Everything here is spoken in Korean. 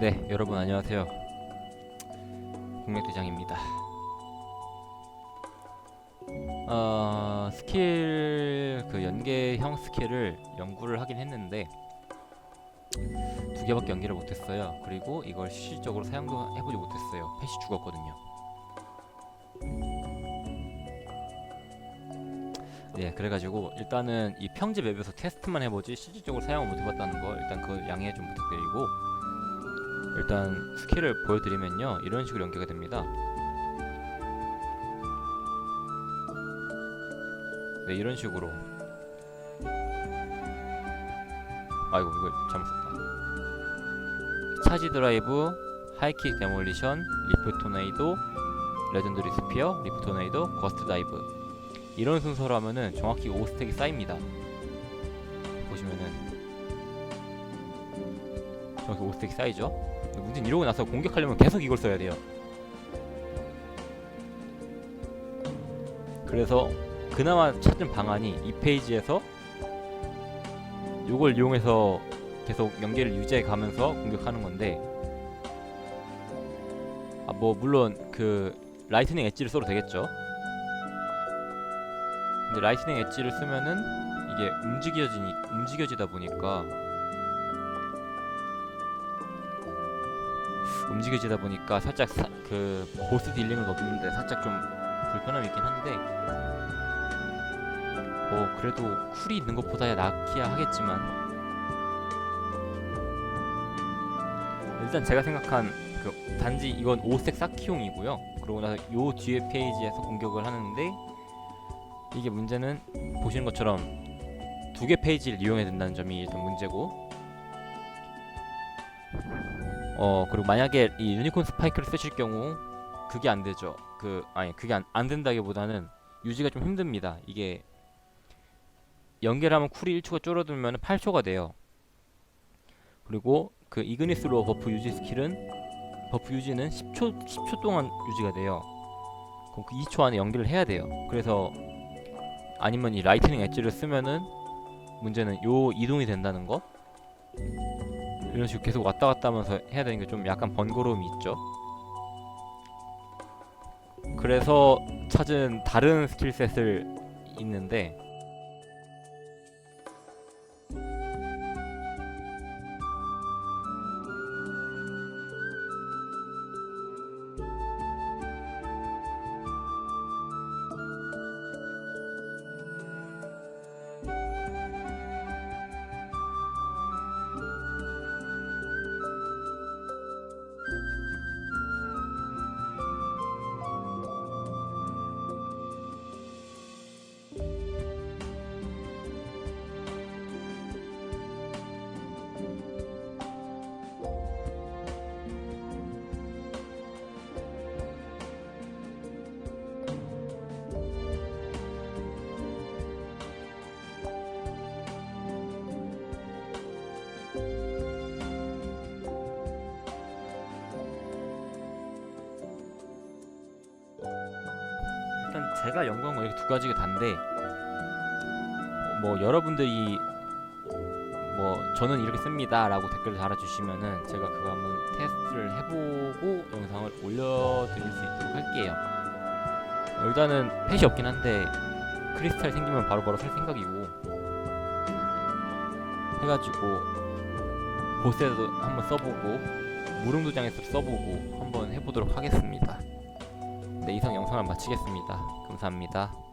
네, 여러분 안녕하세요. 공략대장입니다. 어, 스킬 그 연계형 스킬을 연구를 하긴 했는데 두 개밖에 연계를 못했어요. 그리고 이걸 실질적으로 사용도 해보지 못했어요. 펫이 죽었거든요. 네, 그래가지고 일단은 이 평지 맵에서 테스트만 해보지 실질적으로 사용을 못해봤다는 거 일단 그 양해 좀 부탁드리고 일단 스킬을 보여드리면요. 이런 식으로 연계가 됩니다. 네 이런 식으로. 아이고 이거 잘못 썼다. 차지 드라이브 하이킥 데몰리션 리프 토네이도 레전드리 스피어 리프 토네이도 거스트 다이브. 이런 순서로 하면은 정확히 5스택이 쌓입니다. 보시면은 정확히 5스택이 쌓이죠 문제는 이러고 나서 공격하려면 계속 이걸 써야 돼요. 그래서 그나마 찾은 방안이 이 페이지에서 요걸 이용해서 계속 연계를 유지해 가면서 공격하는 건데 아 뭐 물론 그 라이트닝 엣지를 써도 되겠죠. 근데 라이트닝 엣지를 쓰면은 이게 움직여지니 움직여지다 보니까 움직여지다 보니까 살짝 사, 그 보스 딜링을 넣는데 살짝 좀 불편함이 있긴 한데 뭐 그래도 쿨이 있는 것보다야 낫기야 하겠지만 일단 제가 생각한 그 단지 이건 5색 쌓기용이고요. 그러고 나서 요 뒤에 페이지에서 공격을 하는데 이게 문제는 보시는 것처럼 두 개 페이지를 이용해야 된다는 점이 일단 문제고 어 그리고 만약에 이 유니콘 스파이크를 쓰실 경우 그게 안 되죠. 그 아니 그게 안, 안 된다기보다는 유지가 좀 힘듭니다. 이게 연결하면 쿨이 1초가 줄어들면 8초가 돼요. 그리고 그 이그니스로 버프 유지 스킬은 버프 유지는 10초 10초 동안 유지가 돼요. 그럼 그 2초 안에 연결을 해야 돼요. 그래서 아니면 이 라이트닝 엣지를 쓰면은 문제는 요 이동이 된다는 거. 이런 식으로 계속 왔다 갔다 하면서 해야 되는 게 좀 약간 번거로움이 있죠. 그래서 찾은 다른 스킬셋을 있는데 제가 연구한 건 이렇게 두 가지가 단데 뭐 여러분들이 뭐 저는 이렇게 씁니다라고 댓글을 달아주시면은 제가 그거 한번 테스트를 해보고 영상을 올려드릴 수 있도록 할게요. 어, 일단은 펫이 없긴 한데 크리스탈 생기면 바로바로 살 생각이고 해가지고 보스에도 한번 써보고 무릉도장에서 써보고 한번 해보도록 하겠습니다. 네 이상 영상을 마치겠습니다. 감사합니다.